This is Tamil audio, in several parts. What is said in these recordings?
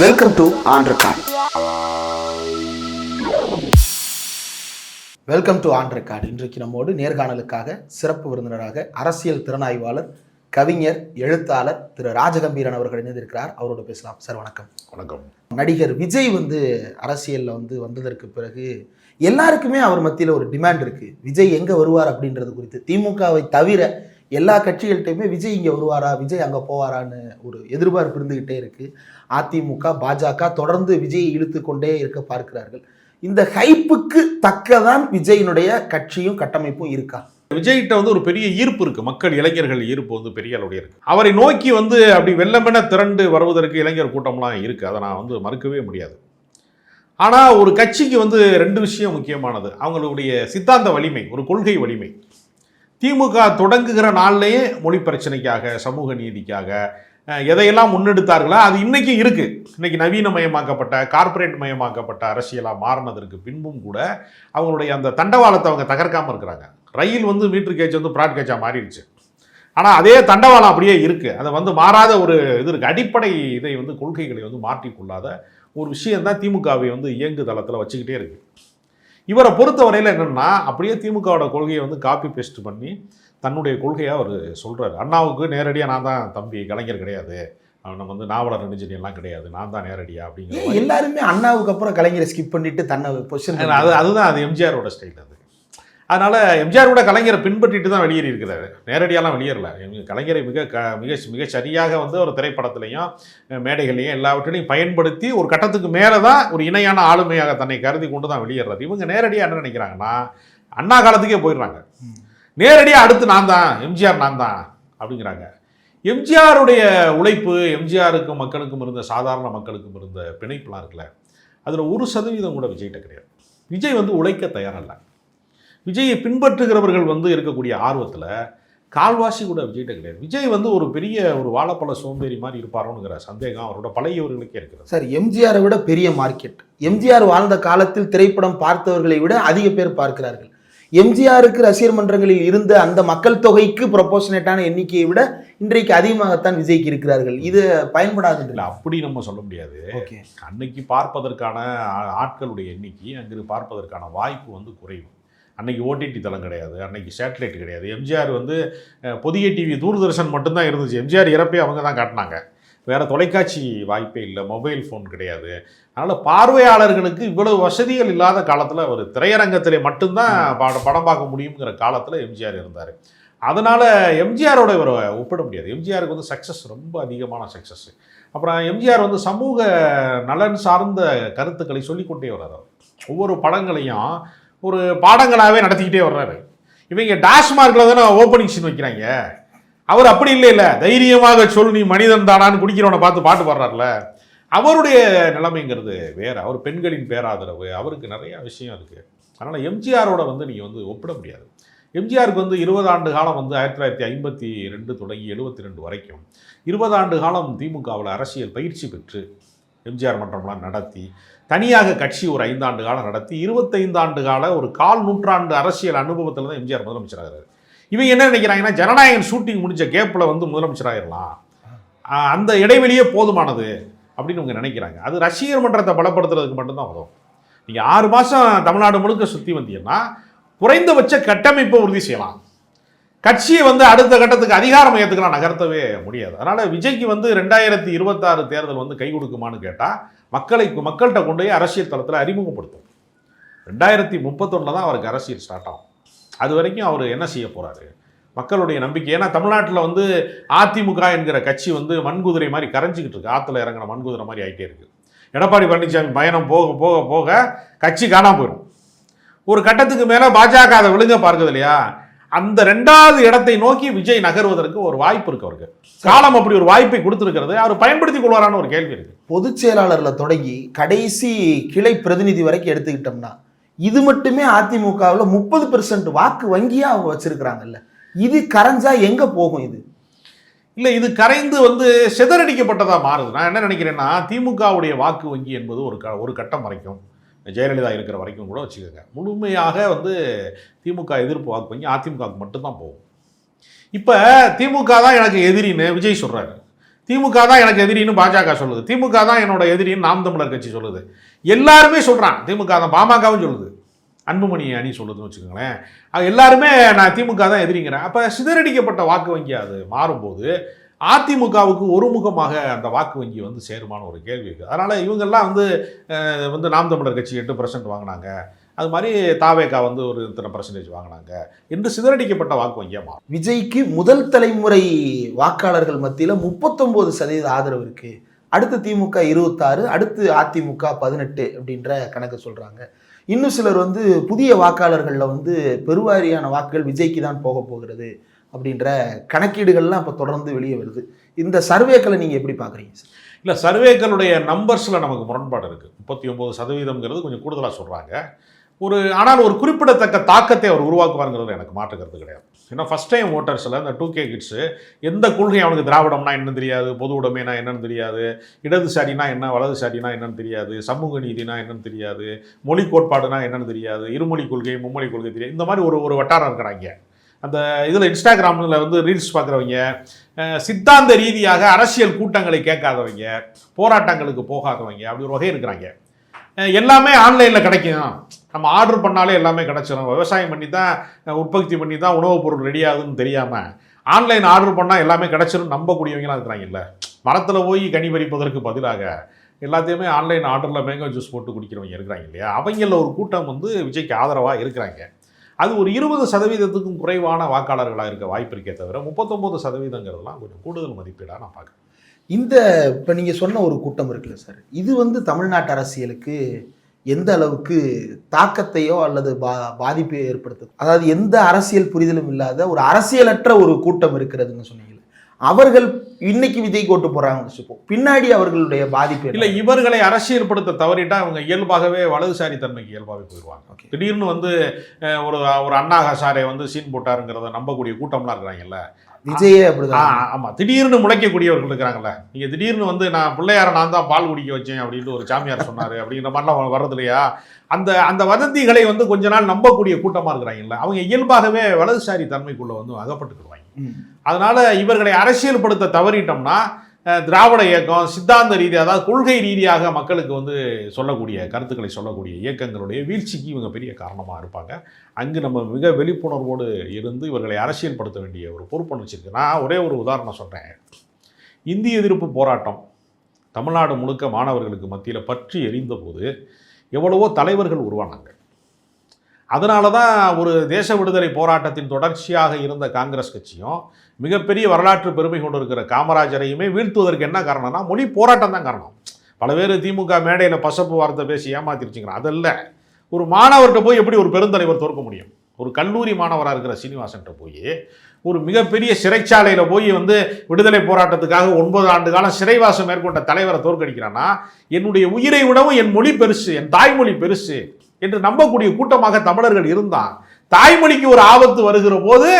Welcome to on record welcome to on record இன்றைக்கு நம்மோடு நேர்காணலுக்காக சிறப்பு விருந்தினராக அரசியல் திறனாய்வாளர் கவிஞர் எழுத்தாளர் திரு ராஜகம்பீரன் அவர்கள் இணைந்திருக்கிறார். அவரோடு பேசலாம். சார் வணக்கம். வணக்கம். நடிகர் விஜய் வந்து அரசியலில் வந்து வந்ததற்கு பிறகு எல்லாருக்குமே அவர் மத்தியில் ஒரு டிமாண்ட் இருக்கு. விஜய் எங்கே வருவார் அப்படின்றது குறித்து திமுகவை தவிர எல்லா கட்சிகள்கிட்டையுமே விஜய் இங்கே வருவாரா? விஜய் அங்கே போவாரான்னு ஒரு எதிர்பார்ப்பு இருந்துக்கிட்டே இருக்குது அதிமுக பாஜக தொடர்ந்து விஜயை இழுத்து கொண்டே இருக்க பார்க்கிறார்கள். இந்த ஹைப்புக்கு தக்கதான் விஜயினுடைய கட்சியும் கட்டமைப்பும் இருக்கா? விஜய்கிட்ட வந்து ஒரு பெரிய ஈர்ப்பு இருக்கு. மக்கள் இளைஞர்கள் ஈர்ப்பு வந்து பெரிய அளவுடைய இருக்கு. அவரை நோக்கி வந்து அப்படி வெள்ளமென திரண்டு வருவதற்கு இளைஞர் கூட்டம்லாம் இருக்கு. அதை நான் வந்து மறுக்கவே முடியாது. ஆனால் ஒரு கட்சிக்கு வந்து ரெண்டு விஷயம் முக்கியமானது. அவங்களுடைய சித்தாந்த வலிமை ஒரு கொள்கை வலிமை. திமுக தொடங்குகிற நாள்லேயே மொழி பிரச்சனைக்காக சமூக நீதிக்காக எதையெல்லாம் முன்னெடுத்தார்களோ அது இன்றைக்கும் இருக்குது இன்னைக்கு நவீனமயமாக்கப்பட்ட கார்ப்பரேட் மயமாக்கப்பட்ட அரசியலாக மாறினதற்கு பின்பும் கூட அவங்களுடைய அந்த தண்டவாளத்தை அவங்க தகர்க்காமல் இருக்கிறாங்க. ரயில் வந்து மீட்ரு கேஜ் வந்து ப்ராட் கேஜாக மாறிடுச்சு. ஆனால் அதே தண்டவாளம் அப்படியே இருக்குது அதை வந்து மாறாத ஒரு இது இருக்குது அடிப்படை இதை வந்து கொள்கைகளை வந்து மாற்றிக்கொள்ளாத ஒரு விஷயம் தான் திமுகவை வந்து இயங்கு தளத்தில் வச்சுக்கிட்டே இருக்குது இவரை பொறுத்தவரையில் என்னென்னா அப்படியே திமுகவோட கொள்கையை வந்து காப்பி பேஸ்ட் பண்ணி தன்னுடைய கொள்கையை அவர் சொல்கிறார் அண்ணாவுக்கு நேரடியாக நான் தான் தம்பி கலைஞர் கிடையாது. நம்ம வந்து நாவலர் நெடுஞ்செடி எல்லாம் கிடையாது. நான் தான் நேரடியாக அப்படிங்கிற. எல்லாருமே அண்ணாவுக்கு அப்புறம் கலைஞரை ஸ்கிப் பண்ணிட்டு தன்னை பொசிஷன் அது அதுதான் அது எம்ஜிஆரோட ஸ்டைல் அது. அதனால எம்ஜிஆர் கூட கலைஞரை பின்பற்றிட்டு தான் வெளியேறி இருக்கிறாரு. நேரடியாலாம் வெளியேறல. கலைஞரை மிக க மிக மிக சரியாக வந்து ஒரு திரைப்படத்திலையும் மேடைகள்லையும் எல்லாவற்றிலையும் பயன்படுத்தி ஒரு கட்டத்துக்கு மேலே தான் ஒரு இணையான ஆளுமையாக தன்னை கருதி கொண்டு தான் வெளியேறது இவங்க நேரடியாக என்ன நினைக்கிறாங்கன்னா அண்ணா காலத்துக்கே போயிடுறாங்க. நேரடியாக அடுத்து நான் தான் எம்ஜிஆர் நான் தான் அப்படிங்கிறாங்க. எம்ஜிஆருடைய உழைப்பு எம்ஜிஆருக்கும் மக்களுக்கும் இருந்த சாதாரண மக்களுக்கும் இருந்த பிணைப்புலாம் இருக்குல்ல. அதில் ஒரு சதவீதம் கூட விஜய்கிட்ட கிடையாது. விஜய் வந்து உழைக்க தயாரல்ல. விஜயை பின்பற்றுகிறவர்கள் வந்து இருக்கக்கூடிய ஆர்வத்தில் கால்வாசி கூட விஜய்கிட்ட கிடையாது. விஜய் வந்து ஒரு பெரிய ஒரு வாழைப்பழ சோம்பேறி மாதிரி இருப்பாரோங்கிற சந்தேகம் அவரோட பழையவர்களுக்கே இருக்கிறது சார் எம்ஜிஆரை விட பெரிய மார்க்கெட். எம்ஜிஆர் வாழ்ந்த காலத்தில் திரைப்படம் பார்த்தவர்களை விட அதிக பேர் பார்க்கிறார்கள். எம்ஜிஆருக்கு ரசிகர் மன்றங்களில் இருந்த அந்த மக்கள் தொகைக்கு ப்ரொபோஷனேட்டான எண்ணிக்கையை விட இன்றைக்கு அதிகமாகத்தான் விஜய்க்கு இருக்கிறார்கள். இது பயன்படாது இல்லை அப்படி நம்ம சொல்ல முடியாது. அன்னைக்கு பார்ப்பதற்கான ஆட்களுடைய எண்ணிக்கை அங்கு பார்ப்பதற்கான வாய்ப்பு வந்து குறைவு. அன்னைக்கு ஓடிடி தளம் கிடையாது அன்னைக்கு சேட்டலைட் கிடையாது. எம்ஜிஆர் வந்து புதிய டிவி தூர்தர்ஷன் மட்டும்தான் இருந்துச்சு. எம்ஜிஆர் இறப்பே அவங்க தான் காட்டினாங்க. வேற தொலைக்காட்சி வாய்ப்பே இல்லை மொபைல் ஃபோன் கிடையாது. அதனால் பார்வையாளர்களுக்கு இவ்வளவு வசதிகள் இல்லாத காலத்தில் ஒரு திரையரங்கத்திலே மட்டும்தான் பட படம் பார்க்க முடியுங்கிற காலத்தில் எம்ஜிஆர் இருந்தார். அதனால் எம்ஜிஆரோட இவரை ஒப்பிட முடியாது. எம்ஜிஆருக்கு வந்து சக்ஸஸ் ரொம்ப அதிகமான சக்ஸஸ் அப்புறம் எம்ஜிஆர் வந்து சமூக நலன் சார்ந்த கருத்துக்களை சொல்லிக்கொண்டே வர்றாரு அவர். ஒவ்வொரு படங்களையும் ஒரு பாடங்களாகவே நடத்திக்கிட்டே வர்றாரு. இவங்க டாஸ்மார்க்கில் தானே ஓப்பனிங் சீன் வைக்கிறாங்க. அவர் அப்படி இல்லை இல்லை. தைரியமாக சொல் நீ மனிதன் தானான்னு குடிக்கிறவனை பார்த்து பாட்டு பாடுறாருல. அவருடைய நிலைமைங்கிறது வேற. அவர் பெண்களின் பேராதரவு. அவருக்கு நிறைய விஷயம் இருக்குது அதனால் எம்ஜிஆரோட வந்து நீங்கள் வந்து ஒப்பிட முடியாது. எம்ஜிஆருக்கு வந்து இருபது ஆண்டு காலம் வந்து ஆயிரத்தி தொள்ளாயிரத்தி ஐம்பத்தி ரெண்டு தொடங்கி எழுபத்தி ரெண்டு வரைக்கும் இருபது ஆண்டு காலம் திமுகவில் அரசியல் பயிற்சி பெற்று எம்ஜிஆர் மன்றம்லாம் நடத்தி தனியாக கட்சி ஒரு ஐந்தாண்டு காலம் நடத்தி இருபத்தைந்து ஆண்டு கால ஒரு கால் நூற்றாண்டு அரசியல் அனுபவத்தில் தான் எம்ஜிஆர் முதலமைச்சராகிறார் இவங்க என்ன நினைக்கிறாங்கன்னா ஜனநாயகன் ஷூட்டிங் முடிஞ்ச கேப்பில் வந்து முதலமைச்சராகிடலாம் அந்த இடைவெளியே போதுமானது அப்படின்னு இவங்க நினைக்கிறாங்க. அது ரசிகர் மன்றத்தை பலப்படுத்துறதுக்கு மட்டும்தான் வரும். நீங்கள் ஆறு மாதம் தமிழ்நாடு முழுக்க சுற்றி வந்தீங்கன்னா குறைந்தபட்ச கட்டமைப்பை உறுதி செய்யலாம். கட்சியை வந்து அடுத்த கட்டத்துக்கு அதிகார ஏற்றுக்கலாம் நகர்த்தவே முடியாது. அதனால் விஜய்க்கு வந்து ரெண்டாயிரத்தி இருபத்தாறு தேர்தல் வந்து கை கொடுக்குமான்னு கேட்டால் மக்களை மக்கள்கிட்ட கொண்டு போய் அரசியல் தளத்தில் அறிமுகப்படுத்தும். ரெண்டாயிரத்தி முப்பத்தொன்னில் தான் அவருக்கு அரசியல் ஸ்டார்ட் ஆகும். அது வரைக்கும் அவர் என்ன செய்ய போகிறாரு மக்களுடைய நம்பிக்கை. ஏன்னா தமிழ்நாட்டில் வந்து அதிமுக என்கிற கட்சி வந்து மண்குதிரை மாதிரி கரைஞ்சிக்கிட்டு இருக்கு. ஆற்றுல இறங்கின மண்குதிரை மாதிரி ஆகிட்டே இருக்குது எடப்பாடி பழனிசாமி பயணம் போக போக போக கட்சி காணாமல் போயிடும் ஒரு கட்டத்துக்கு மேலே பாஜக அதை விழுங்க பார்க்குது இல்லையா? அந்த ரெண்டாவது இடத்தை நோக்கி விஜய் நகர்வதற்கு ஒரு வாய்ப்பு இருக்கு அவருக்கு. காலம் அப்படி ஒரு வாய்ப்பை கொடுத்துருக்கிறது. அவர் பயன்படுத்திக் கொள்வாரான்னு ஒரு கேள்வி இருக்கு. பொதுச் செயலாளர்ல தொடங்கி கடைசி கிளை பிரதிநிதி வரைக்கும் எடுத்துக்கிட்டோம்னா இது மட்டுமே அதிமுகவில் முப்பது பெர்சன்ட் வாக்கு வங்கியா அவங்க வச்சிருக்கிறாங்கல்ல? இது கரைஞ்சா எங்க போகும் இது? இல்லை இது கரைந்து வந்து சிதறடிக்கப்பட்டதா மாறுது. நான் என்ன நினைக்கிறேன்னா திமுகவுடைய வாக்கு வங்கி என்பது ஒரு க ஒரு கட்டம் வரைக்கும். ஜெயலலிதா இருக்கிற வரைக்கும் கூட வச்சுக்கோங்க. முழுமையாக வந்து திமுக எதிர்ப்பு வாக்கு வங்கி அதிமுகவுக்கு மட்டும்தான் போகும். இப்போ திமுக தான் எனக்கு எதிரின்னு விஜய் சொல்கிறாரு திமுக தான் எனக்கு எதிரின்னு பாஜக சொல்லுது. திமுக தான் என்னோட எதிரின்னு நாம் தமிழர் கட்சி சொல்லுது. எல்லாருமே சொல்கிறான் திமுக தான் பாமகவும் சொல்லுது. அன்புமணி அணி சொல்லுதுன்னு வச்சுக்கோங்களேன். அது எல்லாருமே நான் திமுக தான் எதிரிங்கிறேன். அப்போ சிதறடிக்கப்பட்ட வாக்கு வங்கி அது மாறும்போது அதிமுகவுக்கு ஒருமுகமாக அந்த வாக்கு வங்கி வந்து சேருமான ஒரு கேள்வி இருக்குது அதனால் இவங்கெல்லாம் வந்து வந்து நாம் தமிழர் கட்சி எட்டு பர்சன்ட் வாங்கினாங்க. அது மாதிரி தாவேகா வந்து ஒரு இத்தனை பர்சன்டேஜ் வாங்கினாங்க. என்று சிதறடிக்கப்பட்ட வாக்கு வங்கியாக மாறும். விஜய்க்கு முதல் தலைமுறை வாக்காளர்கள் மத்தியில் முப்பத்தொம்போது சதவீத ஆதரவு இருக்குது அடுத்து திமுக இருபத்தாறு அடுத்து அதிமுக பதினெட்டு அப்படின்ற கணக்கு சொல்கிறாங்க இன்னும் சிலர் வந்து புதிய வாக்காளர்களில் வந்து பெருவாரியான வாக்குகள் விஜய்க்கு தான் போக போகிறது அப்படின்ற கணக்கீடுகள்லாம் இப்போ தொடர்ந்து வெளியே வருது. இந்த சர்வேக்களை நீங்கள் எப்படி பார்க்குறீங்க சார்? இல்லை சர்வேக்களுடைய நம்பர்ஸில் நமக்கு முரண்பாடு இருக்குது முப்பத்தி ஒம்பது சதவீதம்ங்கிறது கொஞ்சம் கூடுதலாக சொல்கிறாங்க ஒரு ஆனால் ஒரு குறிப்பிடத்தக்க தாக்கத்தை அவர் உருவாக்குவாருங்கிறது எனக்கு மாற்று கருத்து கிடையாது ஏன்னா ஃபஸ்ட் டைம் ஓட்டர்ஸில் இந்த டூ கே கிட்ஸு எந்த கொள்கை அவனுக்கு திராவிடம்னா என்னன்னு தெரியாது பொது உடைமைனா என்னன்னு தெரியாது இடதுசாரினா என்ன வலதுசாரினா என்னன்னு தெரியாது சமூக நீதினா என்னன்னு தெரியாது மொழி கோட்பாடுனா என்னன்னு தெரியாது இருமொழி கொள்கை மும்மொழி கொள்கை தெரியாது இந்த மாதிரி ஒரு ஒரு வட்டாரம் இருக்கிறாங்க. அந்த இதில் இன்ஸ்டாகிராமில் வந்து ரீல்ஸ் பார்க்குறவங்க சித்தாந்த ரீதியாக அரசியல் கூட்டங்களை கேட்காதவங்க போராட்டங்களுக்கு போகாதவங்க அப்படி ஒரு வகை இருக்கிறாங்க. எல்லாமே ஆன்லைனில் கிடைக்கும். நம்ம ஆர்டர் பண்ணாலே எல்லாமே கிடச்சிடும் விவசாயம் பண்ணி தான் உற்பத்தி பண்ணி தான் உணவுப் பொருள் ரெடி ஆகுதுன்னு தெரியாமல் ஆன்லைன் ஆர்டர் பண்ணால் எல்லாமே கிடச்சிடும் நம்பக்கூடியவங்களாம் இருக்கிறாங்கல்ல மரத்தில் போய் கனி பறிப்பதற்கு பதிலாக எல்லாத்தையுமே ஆன்லைன் ஆர்டரில் மேங்கோ ஜூஸ் போட்டு குடிக்கிறவங்க இருக்கிறாங்க இல்லையா? அவங்களில் ஒரு கூட்டம் வந்து விஜய்க்கு ஆதரவாக இருக்கிறாங்க. அது ஒரு இருபது சதவீதத்துக்கும் குறைவான வாக்காளர்களாக இருக்க வாய்ப்பு இருக்கே தவிர முப்பத்தொம்போது சதவீதங்கிறதுலாம் கொஞ்சம் கூடுதல் மதிப்பீடாக நான் பார்க்குறேன். இந்த இப்போ நீங்கள் சொன்ன ஒரு கூட்டம் இருக்குல்ல சார். இது வந்து தமிழ்நாட்டு அரசியலுக்கு எந்த அளவுக்கு தாக்கத்தையோ அல்லது பா பாதிப்பையோ ஏற்படுத்துது. அதாவது எந்த அரசியல் புரிதலும் இல்லாத ஒரு அரசியலற்ற ஒரு கூட்டம் இருக்கிறதுன்னு சொன்னீங்க அவர்கள் இன்னைக்கு விஜய் கோட்டு போறாங்கன்னு வச்சுப்போம். பின்னாடி அவர்களுடைய பாதிப்பு? இல்லை இவர்களை அரசியல்படுத்த தவறிட்டா அவங்க இயல்பாகவே வலதுசாரி தன்மைக்கு இயல்பாகவே போயிடுவாங்க. திடீர்னு வந்து ஒரு ஒரு அண்ணா ஹசாரே வந்து சீன் போட்டாருங்கிறத நம்பக்கூடிய கூட்டம்லாம் இருக்கிறாங்கல்ல. விஜயே அப்படிதான். ஆமாம் திடீர்னு முளைக்கக்கூடியவர்கள் இருக்கிறாங்கல்ல நீங்கள் திடீர்னு வந்து நான் பிள்ளையார நான் தான் பால் குடிக்க வச்சேன் அப்படின்ட்டு ஒரு சாமியார் சொன்னார் அப்படிங்கிற மாதிரிலாம் வர்றது இல்லையா? அந்த அந்த வதந்திகளை வந்து கொஞ்ச நாள் நம்பக்கூடிய கூட்டமாக இருக்கிறாங்கல்ல. அவங்க இயல்பாகவே வலதுசாரி தன்மைக்குள்ளே வந்து அகப்பட்டுக்கிடுவாங்க. அதனால இவர்களை அரசியல்படுத்த தவறிட்டோம்னா திராவிட இயக்கம் சித்தாந்த ரீதியாக அதாவது கொள்கை ரீதியாக மக்களுக்கு வந்து சொல்லக்கூடிய கருத்துக்களை சொல்லக்கூடிய இயக்கங்களுடைய வீழ்ச்சிக்கு இவங்க பெரிய காரணமாக இருப்பாங்க. அங்கு நம்ம மிக விழிப்புணர்வோடு இருந்து இவர்களை அரசியல்படுத்த வேண்டிய ஒரு பொறுப்பு வச்சிருக்கு. நான் ஒரே ஒரு உதாரணம் சொல்கிறேன் இந்திய எதிர்ப்பு போராட்டம் தமிழ்நாடு முழுக்க மாணவர்களுக்கு மத்தியில் பற்றி எரிந்தபோது எவ்வளவோ தலைவர்கள் உருவானாங்க. அதனால தான் ஒரு தேச விடுதலை போராட்டத்தின் தொடர்ச்சியாக இருந்த காங்கிரஸ் கட்சியும் மிகப்பெரிய வரலாற்று பெருமை கொண்டு இருக்கிற காமராஜரையுமே வீழ்த்துவதற்கு என்ன காரணம்னா மொழி போராட்டம் தான் காரணம். பல பேர் திமுக மேடையில் பசப்பு வார்த்தை பேசி ஏமாத்திருச்சுங்கிறான். அதல்ல ஒரு மாணவர்கிட்ட போய் எப்படி ஒரு பெருந்தலைவர் தோற்க முடியும்? ஒரு கல்லூரி மாணவராக இருக்கிற சீனிவாசன்கிட்ட போய் ஒரு மிகப்பெரிய சிறைச்சாலையில் போய் வந்து விடுதலை போராட்டத்துக்காக ஒன்பது ஆண்டு காலம் சிறைவாசம் மேற்கொண்ட தலைவரை தோற்கடிக்கிறான்னா என்னுடைய உயிரை விடவும் என் மொழி பெருசு என் தாய்மொழி பெருசு என்று நம்பக்கூடிய கூட்டமாக தமிழர்கள் இருந்தான் தாய்மொழிக்கு ஒரு ஆபத்து வருகிற போது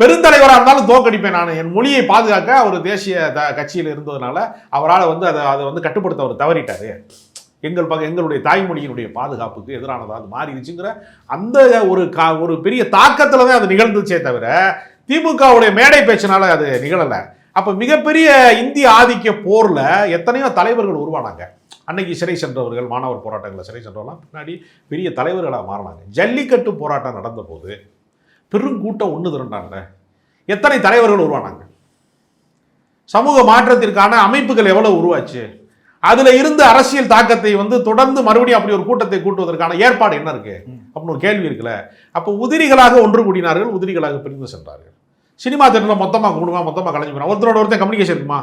பெருந்தலைவராக இருந்தாலும் தோற்கடிப்பேன் நான். என் மொழியை பாதுகாக்க அவர் தேசிய த கட்சியில் இருந்ததுனால அவரால் வந்து அதை அதை வந்து கட்டுப்படுத்த அவர் தவறிட்டாரு. எங்கள் பக எங்களுடைய தாய்மொழியினுடைய பாதுகாப்புக்கு எதிரானதாக அது மாறிடுச்சுங்கிற அந்த ஒரு கா ஒரு பெரிய தாக்கத்தில் தான் அது நிகழ்ந்துச்சே தவிர திமுகவுடைய மேடை பேச்சினால அது நிகழலை. அப்போ மிகப்பெரிய இந்திய ஆதிக்க போரில் எத்தனையோ தலைவர்கள் உருவானாங்க. அன்னைக்கு சிறை சென்றவர்கள் மாணவர் போராட்டங்களில் சிறை சென்றவர்கள்லாம் பின்னாடி பெரிய தலைவர்களாக மாறினாங்க. ஜல்லிக்கட்டு போராட்டம் நடந்தபோது பெருங்கூட்டம் ஒன்று திரண்டாங்க எத்தனை தலைவர்கள் உருவானாங்க? சமூக மாற்றத்திற்கான அமைப்புகள் எவ்வளவு உருவாச்சு? அதில் இருந்து அரசியல் தாக்கத்தை வந்து தொடர்ந்து மறுபடியும் அப்படி ஒரு கூட்டத்தை கூட்டுவதற்கான ஏற்பாடு என்ன இருக்கு? அப்படின்னு ஒரு கேள்வி இருக்குல்ல. அப்போ உதிரிகளாக ஒன்று கூடினார்கள் உதிரிகளாக பிரிந்து சென்றார்கள். சினிமா தேட்டரில் மொத்தமாக கூடுமா மொத்தமாக கலைஞ்சு போனா ஒருத்தரோட ஒருத்தன் கம்யூனிகேஷன் இருக்குமா?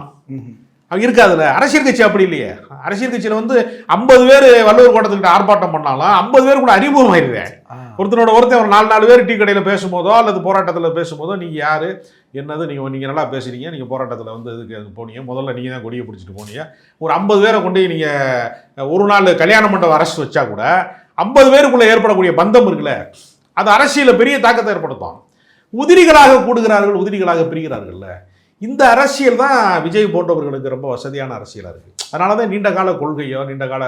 இருக்காதுல்ல அரசியல் கட்சி அப்படி இல்லையே. அரசியல் கட்சியில் வந்து ஐம்பது பேர் வள்ளுவர் கோட்டத்துக்கிட்ட ஆர்ப்பாட்டம் பண்ணாலும் ஐம்பது பேர் கூட அறிமுகம் ஆயிடுவேன் ஆ. ஒருத்தனோட ஒருத்தன் ஒரு நாலு நாலு பேர் டீ கடையில் பேசும்போதோ அல்லது போராட்டத்தில் பேசும்போதோ நீங்கள் யார்? என்னது? நீங்கள் நீங்கள் நல்லா பேசுறீங்க. நீங்கள் போராட்டத்தில் வந்து இதுக்கு போனீங்க. முதல்ல நீங்கள் தான் கொடியை பிடிச்சிட்டு போனீங்க. ஒரு ஐம்பது பேரை கொண்டு நீங்கள் ஒரு நாள் கல்யாண மண்டபம் அரசு வச்சா கூட ஐம்பது பேருக்குள்ளே ஏற்படக்கூடிய பந்தம் இருக்குல்ல அது அரசியலில் பெரிய தாக்கத்தை ஏற்படுத்தும். உதிரிகளாக கூடுகிறார்கள் உதிரிகளாக பிரிகிறார்கள்ல. இந்த அரசியல் தான் விஜய் போன்றவர்களுக்கு ரொம்ப வசதியான அரசியலாக இருக்குது அதனால தான் நீண்ட கால கொள்கையோ நீண்ட கால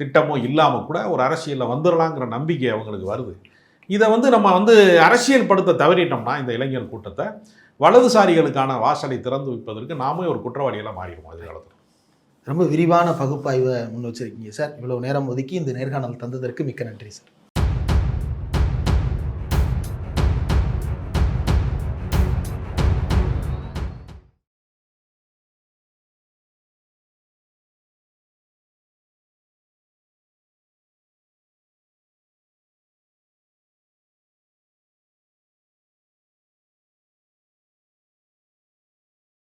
திட்டமோ இல்லாமல் கூட ஒரு அரசியலில் வந்துடலாங்கிற நம்பிக்கை அவங்களுக்கு வருது. இதை வந்து நம்ம வந்து அரசியல் படுத்த தவறிட்டோம்னா இந்த இளைஞர் கூட்டத்தை வலதுசாரிகளுக்கான வாசலை திறந்து வைப்பதற்கு நாமே ஒரு குற்றவாளியெல்லாம் மாறிடுவோம் எதிர்காலத்தில் ரொம்ப விரிவான பகுப்பாய்வை முன் வச்சிருக்கீங்க சார். இவ்வளோ நேரம் ஒதுக்கி இந்த நேர்காணல் தந்ததற்கு மிக்க நன்றி சார்.